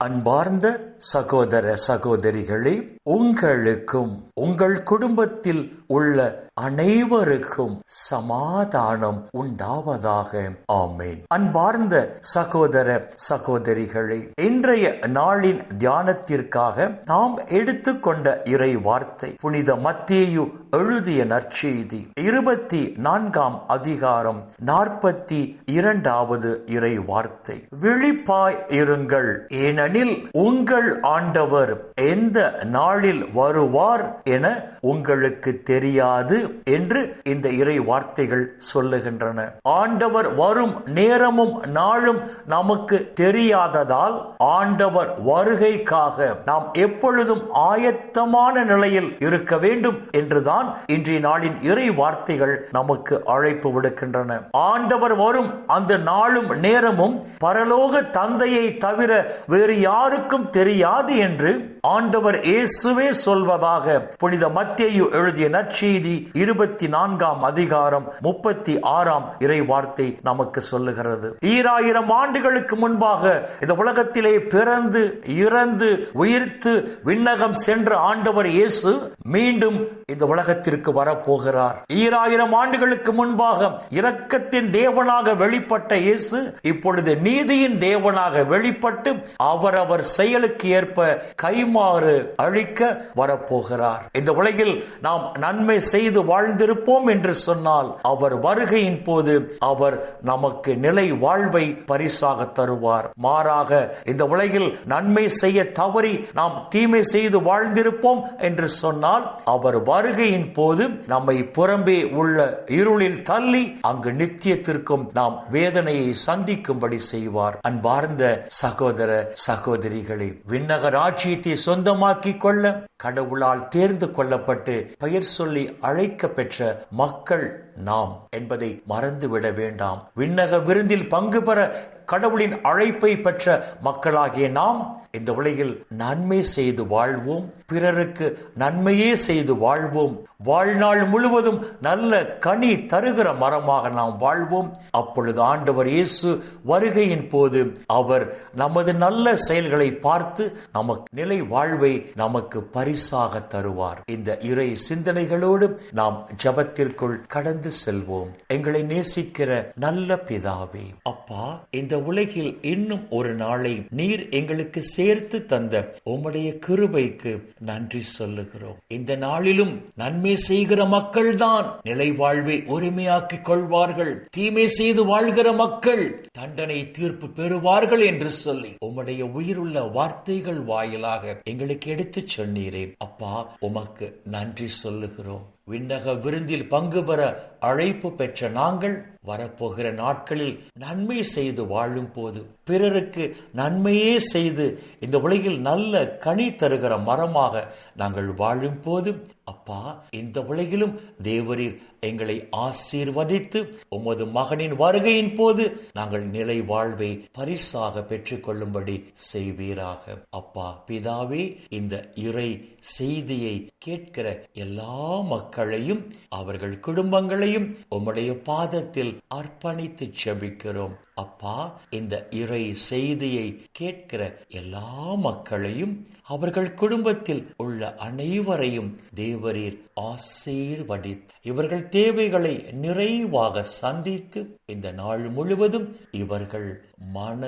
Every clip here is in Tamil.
அன்பார்ந்த சகோதர சகோதரிகளே உங்களுக்கும் உங்கள் குடும்பத்தில் உள்ள அனைவருக்கும் சமாதானம் உண்டாவதாக. ஆமேன். அன்பார்ந்த சகோதர சகோதரிகளே இன்றைய நாளின் தியானத்திற்காக நாம் எடுத்துக்கொண்ட இறை வார்த்தை புனித மத்தேயு எழுதிய நற்செய்தி இருபத்தி நான்காம் அதிகாரம் நாற்பத்தி இரண்டாவது இறை வார்த்தை விழிப்பாய் இருங்கள். ஏனெனில் உங்கள் ஆண்டவர் எந்த நாள் நாளில் வருவார் என உங்களுக்கு தெரியாது என்று இந்த இறை வார்த்தைகள் சொல்லுகின்றன. ஆண்டவர் வரும் நேரமும் நாளும் நமக்கு தெரியாததால் ஆண்டவர் வருகைக்காக நாம் எப்பொழுதும் ஆயத்தமான நிலையில் இருக்க வேண்டும் என்றுதான் இன்றைய நாளின் இறை வார்த்தைகள் நமக்கு அழைப்பு விடுக்கின்றன. ஆண்டவர் வரும் அந்த நாளும் நேரமும் பரலோக தந்தையை தவிர வேறு யாருக்கும் தெரியாது என்று ஆண்டவர் இயேசுவே சொல்வதாக புனித மத்தேயு எழுதிய நற்செய்தி இருபத்தி நான்காம் அதிகாரம் முப்பத்தி ஆறாம் இறை வார்த்தை நமக்கு சொல்லுகிறது. ஈராயிரம் ஆண்டுகளுக்கு முன்பாக இந்த உலகத்திலே பிறந்து இறந்து உயிர்த்து விண்ணகம் சென்ற ஆண்டவர் இயேசு மீண்டும் இந்த உலகத்திற்கு வரப்போகிறார். ஈராயிரம் ஆண்டுகளுக்கு முன்பாக இரக்கத்தின் தேவனாக வெளிப்பட்ட இயேசு இப்பொழுது நீதியின் தேவனாக வெளிப்பட்டு அவரவர் செயலுக்கு ஏற்ப கைமாறு அழிக்க வரப்போகிறார். இந்த உலகில் நாம் நன்மை செய்து வாழ்ந்திருப்போம் என்று சொன்னால் அவர் வருகையின் போது அவர் நமக்கு நிலை வாழ்வை பரிசாக தருவார். மாறாக இந்த உலகில் நன்மை செய்ய தவறி நாம் தீமை செய்து வாழ்ந்திருப்போம் என்று சொன்னால் அவர் வருகையின் போது நம்மை புறம்பே உள்ள இருளில் தள்ளி அங்கு நித்தியத்திற்கும் நாம் வேதனையை சந்திக்கும்படி செய்வார். அன்பார்ந்த சகோதர சகோதரிகளை விண்ணக ராஜ்யத்தை சொந்தமாக்கி கொள்ள கடவுளால் தேர்ந்து கொள்ளப்பட்டு பெயர் சொல்லி அழைக்க பெற்ற மக்கள் நாம் என்பதை மறந்துவிட வேண்டாம். விண்ணக விருந்தில் பங்கு பெற கடவுளின் அழைப்பை பெற்ற மக்களாகிய நாம் இந்த உலகில் நன்மை செய்து வாழ்வோம். பிறருக்கு நன்மையே செய்து வாழ்வோம். வாழ்நாள் முழுவதும் நல்ல கனி தருகிற மரமாக நாம் வாழ்வோம். அப்பொழுது ஆண்டவர் இயேசு வருகையின் போது அவர் நமது நல்ல செயல்களை பார்த்து நமக்கு நிலை வாழ்வை நமக்கு பரிசாக தருவார். இந்த இறை சிந்தனைகளோடு நாம் ஜபத்திற்குள் கடந்து செல்வோம். எங்களை நேசிக்கிற நல்ல பிதாவே அப்பா இந்த உலகில் இன்னும் ஒரு நாளை நீர் எங்களுக்கு சேர்த்து தந்த உம்முடைய கிருபைக்கு நன்றி சொல்லுகிறோம். இந்த நாளிலும் நன்மை செய்கிற மக்கள் தான் நிலை வாழ்வை உரிமையாக்கிக் கொள்வார்கள். தீமை செய்து வாழ்கிற மக்கள் தண்டனை தீர்ப்பு பெறுவார்கள் என்று சொல்லி உம்முடைய உயிருள்ள வார்த்தைகள் வாயிலாக எங்களுக்கு எடுத்துச் சொன்னீர். அப்பா உமக்கு நன்றி சொல்லுகிறோம். விண்ணக விருந்தில் பங்கு பெற அழைப்பு பெற்ற நாங்கள் வரப்போகிற நாட்களில் நன்மை செய்து வாழும் போது பிறருக்கு நன்மையே செய்து இந்த உலகில் நல்ல கனி தருகிற மரமாக நாங்கள் வாழும் போது அப்பா இந்த உலகிலும் தேவரீர் எங்களை ஆசீர்வதித்து உமது மகனின் வருகையின் போது நாங்கள் நிலை வாழ்வை பரிசாக பெற்றுக்கொள்ளும்படி செய்வீராக. அப்பா பிதாவே இந்த இறை செய்தியை கேட்கிற எல்லா மக்கள் மக்களையும் அவர்கள் குடும்பங்களையும் உம்முடைய பாதத்தில் அர்ப்பணித்து செபிக்கிறோம். அப்பா இந்த இறை செய்தியை கேட்கிற எல்லா மக்களையும் அவர்கள் குடும்பத்தில் உள்ள அனைவரையும் தேவரீர் ஆசீர்வடித்து இவர்கள் தேவைகளை நிறைவாக சந்தித்து இந்த நாள் முழுவதும் இவர்கள் மன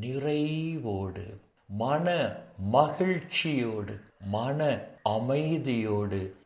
நிறைவோடு மன மகிழ்ச்சியோடு மன அமைதியோடு